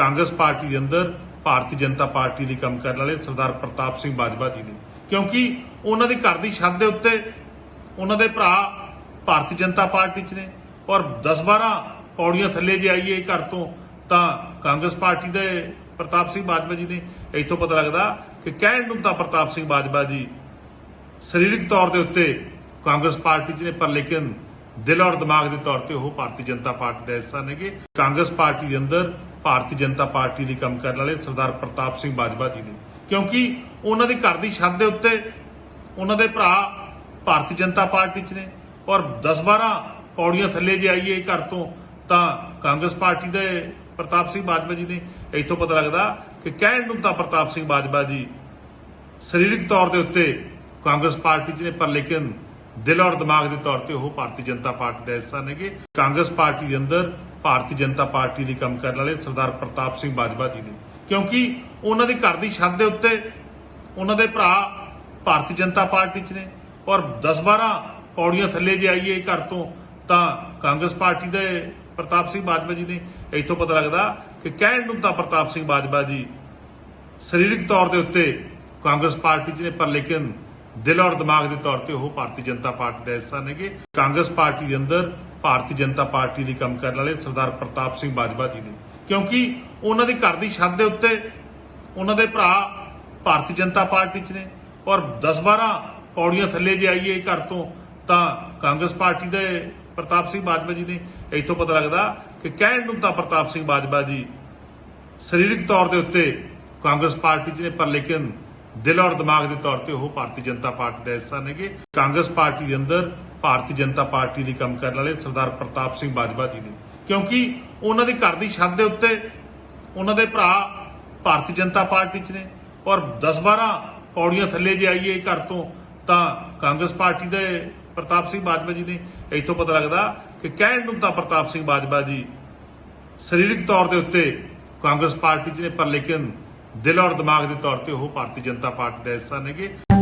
Congress party ਦੇ ਅੰਦਰ Bharatiya Janata party ਲਈ ਕੰਮ ਕਰਨ ਵਾਲੇ ਸਰਦਾਰ ਪ੍ਰਤਾਪ ਸਿੰਘ ਬਾਜਵਾ ਜੀ ਨੇ। ਕਿਉਂਕਿ ਉਹਨਾਂ ਦੇ ਘਰ ਦੀ ਛੱਤ ਦੇ ਉੱਤੇ ਉਹਨਾਂ ਦੇ ਭਰਾ ਭਾਰਤੀ ਜਨਤਾ ਪਾਰਟੀ 'ਚ ਨੇ ਔਰ 10-12 ਪੌੜੀਆਂ ਥੱਲੇ ਜੇ ਆਈਏ ਘਰ ਤੋਂ, ਤਾਂ ਕਾਂਗਰਸ ਪਾਰਟੀ ਦੇ ਪ੍ਰਤਾਪ ਸਿੰਘ ਬਾਜਵਾ ਜੀ ਨੇ ਇੱਥੋਂ ਪਤਾ ਲੱਗਦਾ ਕਿ ਕਹਿਣ ਨੂੰ ਤਾਂ ਪ੍ਰਤਾਪ ਸਿੰਘ ਬਾਜਵਾ ਜੀ ਸਰੀਰਕ ਤੌਰ ਦੇ ਉੱਤੇ ਕਾਂਗਰਸ ਪਾਰਟੀ 'ਚ ਨੇ, ਪਰ ਲੇਕਿਨ ਦਿਲ ਔਰ ਦਿਮਾਗ ਦੇ ਤੌਰ ਤੇ ਉਹ ਭਾਰਤੀ ਜਨਤਾ ਪਾਰਟੀ ਦਾ ਹਿੱਸਾ ਨੇਗੇ। ਕਾਂਗਰਸ ਪਾਰਟੀ ਦੇ ਅੰਦਰ ਭਾਰਤੀ ਜਨਤਾ ਪਾਰਟੀ ਲਈ ਕੰਮ ਕਰਨ ਵਾਲੇ ਸਰਦਾਰ ਪ੍ਰਤਾਪ ਸਿੰਘ ਬਾਜਵਾ ਜੀ ਨੇ ਕਿਉਂਕਿ ਉਹਨਾਂ ਦੀ ਘਰ ਦੀ ਛੱਤ ਦੇ ਉੱਤੇ ਉਹਨਾਂ ਦੇ ਭਰਾ ਭਾਰਤੀ ਜਨਤਾ ਪਾਰਟੀ 'ਚ ਨੇ। ਔਰ 10-12 ਪੌੜੀਆਂ ਥੱਲੇ ਜੇ ਆਈਏ ਘਰ ਤੋਂ, ਤਾਂ ਕਾਂਗਰਸ ਪਾਰਟੀ ਦੇ ਪ੍ਰਤਾਪ ਸਿੰਘ ਬਾਜਵਾ ਜੀ ਨੇ ਇੱਥੋਂ ਪਤਾ ਲੱਗਦਾ ਕਿ ਕਹਿਣ ਨੂੰ ਤਾਂ ਪ੍ਰਤਾਪ ਸਿੰਘ ਬਾਜਵਾ ਜੀ ਸਰੀਰਕ ਤੌਰ ਦੇ ਉੱਤੇ ਕਾਂਗਰਸ ਪਾਰਟੀ 'ਚ ਨੇ, ਪਰ ਲੇਕਿਨ ਦਿਲ ਔਰ ਦਿਮਾਗ ਦੇ ਤੌਰ ਤੇ ਉਹ ਭਾਰਤੀ ਜਨਤਾ ਪਾਰਟੀ ਦਾ ਹਿੱਸਾ ਨੇਗੇ। ਕਾਂਗਰਸ ਪਾਰਟੀ ਦੇ ਅੰਦਰ ਭਾਰਤੀ ਜਨਤਾ ਪਾਰਟੀ ਦੇ ਕੰਮ ਕਰਨ ਵਾਲੇ ਸਰਦਾਰ ਪ੍ਰਤਾਪ ਸਿੰਘ ਬਾਜਵਾ ਜੀ ਨੇ ਕਿਉਂਕਿ ਉਹਨਾਂ ਦੇ ਘਰ ਦੀ ਛੱਤ ਦੇ ਉੱਤੇ ਉਹਨਾਂ ਦੇ ਭਰਾ ਭਾਰਤੀ ਜਨਤਾ ਪਾਰਟੀ 'ਚ ਨੇ। ਔਰ 10-12 ਪੌੜੀਆਂ ਥੱਲੇ ਜੇ ਆਈਏ ਘਰ ਤੋਂ, ਤਾਂ ਕਾਂਗਰਸ ਪਾਰਟੀ ਦੇ ਪ੍ਰਤਾਪ ਸਿੰਘ ਬਾਜਵਾ ਜੀ ਨੇ ਇੱਥੋਂ ਪਤਾ ਲੱਗਦਾ ਕਿ ਕਹਿਣ ਨੂੰ ਤਾਂ ਪ੍ਰਤਾਪ ਸਿੰਘ ਬਾਜਵਾ ਜੀ ਸਰੀਰਕ ਤੌਰ ਦੇ ਉੱਤੇ ਕਾਂਗਰਸ ਪਾਰਟੀ 'ਚ ਨੇ, ਪਰ ਲੇਕਿਨ ਦਿਲ ਔਰ ਦਿਮਾਗ ਦੇ ਤੌਰ ਤੇ ਉਹ ਭਾਰਤੀ ਜਨਤਾ ਪਾਰਟੀ ਦਾ ਹਿੱਸਾ ਨੇਗੇ। ਕਾਂਗਰਸ ਪਾਰਟੀ ਦੇ ਅੰਦਰ ਭਾਰਤੀ ਜਨਤਾ ਪਾਰਟੀ ਲਈ ਕੰਮ ਕਰਨ ਵਾਲੇ ਸਰਦਾਰ ਪ੍ਰਤਾਪ ਸਿੰਘ ਬਾਜਵਾ ਜੀ ਨੇ ਕਿਉਂਕਿ ਉਹਨਾਂ ਦੇ ਘਰ ਦੀ ਛੱਤ ਦੇ ਉੱਤੇ ਉਹਨਾਂ ਦੇ ਭਰਾ ਭਾਰਤੀ ਜਨਤਾ ਪਾਰਟੀ 'ਚ ਨੇ। ਔਰ 10-12 ਪੌੜੀਆਂ ਥੱਲੇ ਜੇ ਆਈਏ ਘਰ ਤੋਂ, ਤਾਂ ਕਾਂਗਰਸ ਪਾਰਟੀ ਦੇ ਪ੍ਰਤਾਪ ਸਿੰਘ ਬਾਜਵਾ ਜੀ ਨੇ ਇੱਥੋਂ ਪਤਾ ਲੱਗਦਾ ਕਿ ਕਹਿਣ ਨੂੰ ਤਾਂ ਪ੍ਰਤਾਪ ਸਿੰਘ ਬਾਜਵਾ ਜੀ ਸਰੀਰਕ ਤੌਰ ਦੇ ਉੱਤੇ ਕਾਂਗਰਸ ਪਾਰਟੀ 'ਚ ਨੇ, ਪਰ ਲੇਕਿਨ ਦਿਲ ਔਰ ਦਿਮਾਗ ਦੇ ਤੌਰ ਤੇ ਉਹ ਭਾਰਤੀ ਜਨਤਾ ਪਾਰਟੀ ਦਾ ਹਿੱਸਾ ਨੇਗੇ। ਕਾਂਗਰਸ ਪਾਰਟੀ ਦੇ ਅੰਦਰ ਭਾਰਤੀ ਜਨਤਾ ਪਾਰਟੀ ਲਈ ਕੰਮ ਕਰਨ ਵਾਲੇ ਸਰਦਾਰ ਪ੍ਰਤਾਪ ਸਿੰਘ ਬਾਜਵਾ ਜੀ ਨੇ। ਕਿਉਂਕਿ ਉਹਨਾਂ ਦੇ ਘਰ ਦੀ ਛੱਤ ਦੇ ਉੱਤੇ ਉਹਨਾਂ ਦੇ ਭਰਾ ਭਾਰਤੀ ਜਨਤਾ ਪਾਰਟੀ 'ਚ ਨੇ ਔਰ 10-12 ਪੌੜੀਆਂ ਥੱਲੇ ਜੇ ਆਈਏ ਘਰ ਤੋਂ, ਤਾਂ ਕਾਂਗਰਸ ਪਾਰਟੀ ਦੇ ਪ੍ਰਤਾਪ ਸਿੰਘ ਬਾਜਵਾ ਜੀ ਨੇ ਇੱਥੋਂ ਪਤਾ ਲੱਗਦਾ ਕਿ ਕਹਿਣ ਨੂੰ ਤਾਂ ਪ੍ਰਤਾਪ ਸਿੰਘ ਬਾਜਵਾ ਜੀ ਸਰੀਰਕ ਤੌਰ ਦੇ ਉੱਤੇ ਕਾਂਗਰਸ ਪਾਰਟੀ 'ਚ ਨੇ, ਪਰ ਲੇਕਿਨ ਦਿਲ ਔਰ ਦਿਮਾਗ ਦੇ ਤੌਰ ਤੇ ਉਹ ਭਾਰਤੀ ਜਨਤਾ ਪਾਰਟੀ ਦਾ ਹਿੱਸਾ ਨੇਗੇ।